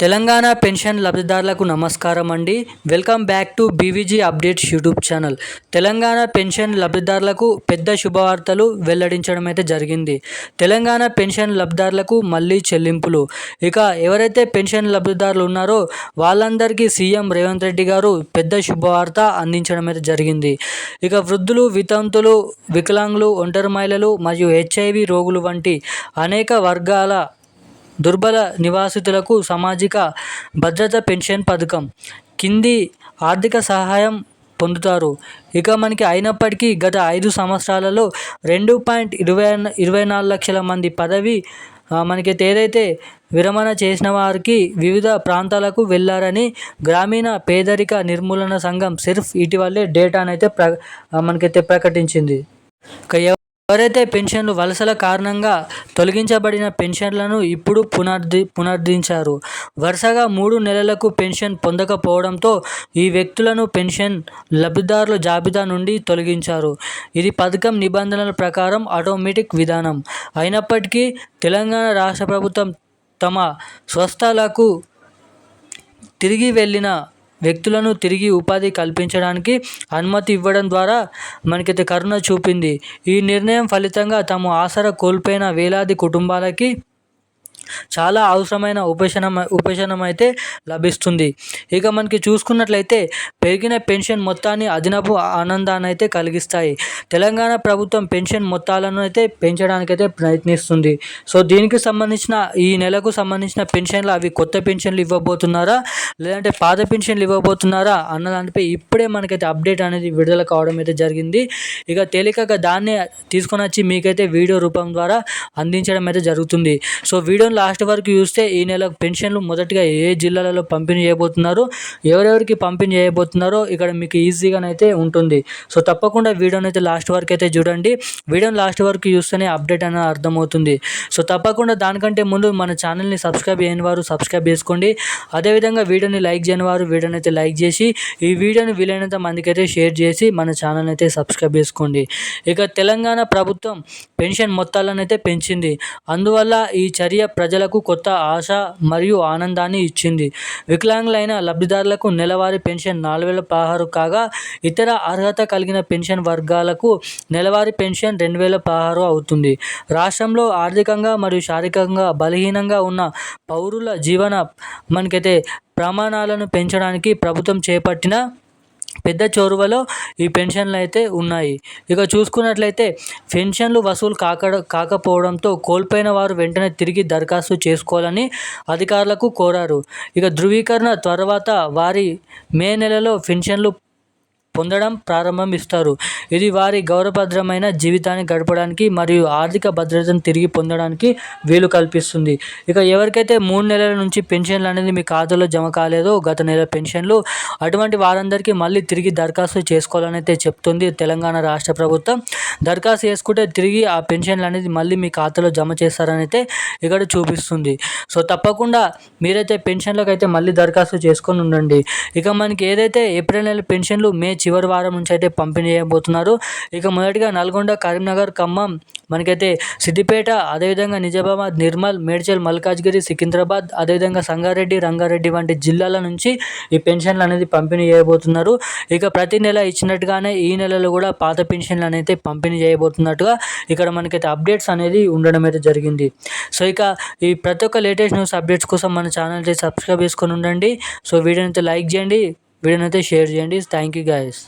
Telangana pension లబ్ధిదారులకు నమస్కారం అండి. Welcome back to BVG updates YouTube channel. Telangana pension లబ్ధిదారులకు పెద్ద శుభవార్తలు వెల్లడించడం అయితే జరిగింది. తెలంగాణ పెన్షన్ లబ్ధిదారులకు మళ్ళీ చెల్లింపులు. ఇక ఎవరైతే పెన్షన్ లబ్ధిదారులు ఉన్నారో వాళ్ళందరికీ సీఎం రేవంత్ రెడ్డి గారు పెద్ద శుభవార్త అందించడం అయితే జరిగింది. ఇక వృద్ధులు వితంతులు వికలాంగులు ఒంటరి మహిళలు మరియు హెచ్ఐవి రోగులు వంటి అనేక వర్గాల దుర్బల నివాసితులకు సామాజిక భద్రత పెన్షన్ పథకం. కింది ఆర్థిక సహాయం పొందుతారు. ఇక మనకి అయినప్పటికీ గత ఐదు సంవత్సరాలలో రెండు పాయింట్ ఇరవై ఇరవై నాలుగు లక్షల మంది పదవి మనకైతే ఏదైతే విరమణ చేసిన వారికి వివిధ ప్రాంతాలకు వెళ్ళారని గ్రామీణ పేదరిక నిర్మూలన సంఘం సిర్ఫ్ ఇటీవలే డేటానైతే ప్ర మనకైతే ప్రకటించింది. ఎవరైతే పెన్షన్లు వలసల కారణంగా తొలగించబడిన పెన్షన్లను ఇప్పుడు పునర్ది పునరుద్ధరించారు వరుసగా మూడు నెలలకు పెన్షన్ పొందకపోవడంతో ఈ వ్యక్తులను పెన్షన్ లబ్ధిదారుల జాబితా నుండి తొలగించారు. ఇది పథకం నిబంధనల ప్రకారం ఆటోమేటిక్ విధానం. అయినప్పటికీ తెలంగాణ రాష్ట్ర ప్రభుత్వం తమ స్వస్థలకు తిరిగి వెళ్ళిన వ్యక్తులను తిరిగి ఉపాధి కల్పించడానికి అనుమతి ఇవ్వడం ద్వారా మనకైతే కరుణ చూపింది. ఈ నిర్ణయం ఫలితంగా తమ ఆసరా కోల్పోయిన వేలాది కుటుంబాలకి చాలా అవసరమైన ఉపశనం ఉపశనం అయితే లభిస్తుంది. ఇక మనకి చూసుకున్నట్లయితే పెరిగిన పెన్షన్ మొత్తాన్ని అదనపు ఆనందాన్ని అయితే కలిగిస్తాయి. తెలంగాణ ప్రభుత్వం పెన్షన్ మొత్తాలను అయితే పెంచడానికైతే ప్రయత్నిస్తుంది. సో దీనికి సంబంధించిన ఈ నెలకు సంబంధించిన పెన్షన్లు అవి కొత్త పెన్షన్లు ఇవ్వబోతున్నారా? లేదంటే పాత పెన్షన్లు ఇవ్వబోతున్నారా? అన్న దానిపై ఇప్పుడే మనకైతే అప్డేట్ అనేది విడుదల కావడం అయితే జరిగింది. ఇక తేలికగా దాన్నే తీసుకొని వచ్చి మీకైతే వీడియో రూపం ద్వారా అందించడం అయితే జరుగుతుంది. సో వీడియో లాస్ట్ వరకు చూస్తే ఈ నెల పెన్షన్లు మొదటిగా ఏ జిల్లాలలో పంపిణీ చేయబోతున్నారు ఎవరెవరికి పంపిణీ చేయబోతున్నారో ఇక్కడ మీకు ఈజీగానైతే ఉంటుంది. సో తప్పకుండా వీడియోని అయితే లాస్ట్ వరకు అయితే చూడండి. వీడియోని లాస్ట్ వరకు చూస్తేనే అప్డేట్ అనేది అర్థమవుతుంది. సో తప్పకుండా దానికంటే ముందు మన ఛానల్ని సబ్స్క్రైబ్ చేయని వారు సబ్స్క్రైబ్ చేసుకోండి. అదేవిధంగా వీడియోని లైక్ చేయని వారు వీడియోని అయితే లైక్ చేసి ఈ వీడియోని వీలైనంత మందికి అయితే షేర్ చేసి మన ఛానల్ అయితే సబ్స్క్రైబ్ చేసుకోండి. ఇక తెలంగాణ ప్రభుత్వం పెన్షన్ మొత్తాలను అయితే పెంచింది. అందువల్ల ఈ చర్య ప్రజలకు కొత్త ఆశ మరియు ఆనందాన్ని ఇచ్చింది. వికలాంగులైన లబ్ధిదారులకు నెలవారీ పెన్షన్ నాలుగు వేల పదహారు కాగా ఇతర అర్హత కలిగిన పెన్షన్ వర్గాలకు నెలవారీ పెన్షన్ రెండు వేల పదహారు అవుతుంది. రాష్ట్రంలో ఆర్థికంగా మరియు శారీరకంగా బలహీనంగా ఉన్న పౌరుల జీవన మనకైతే ప్రమాణాలను పెంచడానికి ప్రభుత్వం చేపట్టిన పెద్ద చొరవలో ఈ పెన్షన్లు అయితే ఉన్నాయి. ఇక చూసుకున్నట్లయితే పెన్షన్లు వసూలు కాక కాకపోవడంతో కోల్పోయిన వారు వెంటనే తిరిగి దరఖాస్తు చేసుకోవాలని అధికారులకు కోరారు. ఇక ధృవీకరణ తర్వాత వారి మే నెలలో పెన్షన్లు పొందడం ప్రారంభిస్తారు ఇది వారి గౌరవభద్రమైన జీవితాన్ని గడపడానికి మరియు ఆర్థిక భద్రతను తిరిగి పొందడానికి వీలు కల్పిస్తుంది. ఇక ఎవరికైతే మూడు నెలల నుంచి పెన్షన్లు అనేది మీ ఖాతాలో జమ కాలేదో గత నెల పెన్షన్లు అటువంటి వారందరికీ మళ్ళీ తిరిగి దరఖాస్తు చేసుకోవాలని అయితే చెప్తుంది తెలంగాణ రాష్ట్ర ప్రభుత్వం. దరఖాస్తు చేసుకుంటే తిరిగి ఆ పెన్షన్లు అనేది మళ్ళీ మీ ఖాతాలో జమ చేస్తారని అయితే ఇక్కడ చూపిస్తుంది. సో తప్పకుండా మీరైతే పెన్షన్లకు అయితే మళ్ళీ దరఖాస్తు చేసుకొని ఉండండి. ఇక మనకి ఏదైతే ఏప్రిల్ నెల పెన్షన్లు మే చివరి వారం నుంచి అయితే పంపిణీ చేయబోతున్నారు. ఇక మొదటిగా నల్గొండ కరీంనగర్ ఖమ్మం మనకైతే సిద్దిపేట అదేవిధంగా నిజామాబాద్ నిర్మల్ మేడ్చల్ మల్కాజ్గిరి సికింద్రాబాద్ అదేవిధంగా సంగారెడ్డి రంగారెడ్డి వంటి జిల్లాల నుంచి ఈ పెన్షన్లు అనేది పంపిణీ చేయబోతున్నారు. ఇక ప్రతి నెల ఇచ్చినట్టుగానే ఈ నెలలో కూడా పాత పెన్షన్లు అనేది పంపిణీ చేయబోతున్నట్టుగా ఇక్కడ మనకైతే అప్డేట్స్ అనేది ఉండడం అయితే జరిగింది. సో ఇక ఈ ప్రతి ఒక్క లేటెస్ట్ న్యూస్ అప్డేట్స్ కోసం మన ఛానల్ అయితే సబ్స్క్రైబ్ చేసుకొని ఉండండి. సో వీడియోని అయితే లైక్ చేయండి. వీడియోనైతే అయితే షేర్ చేయండి. Thank you guys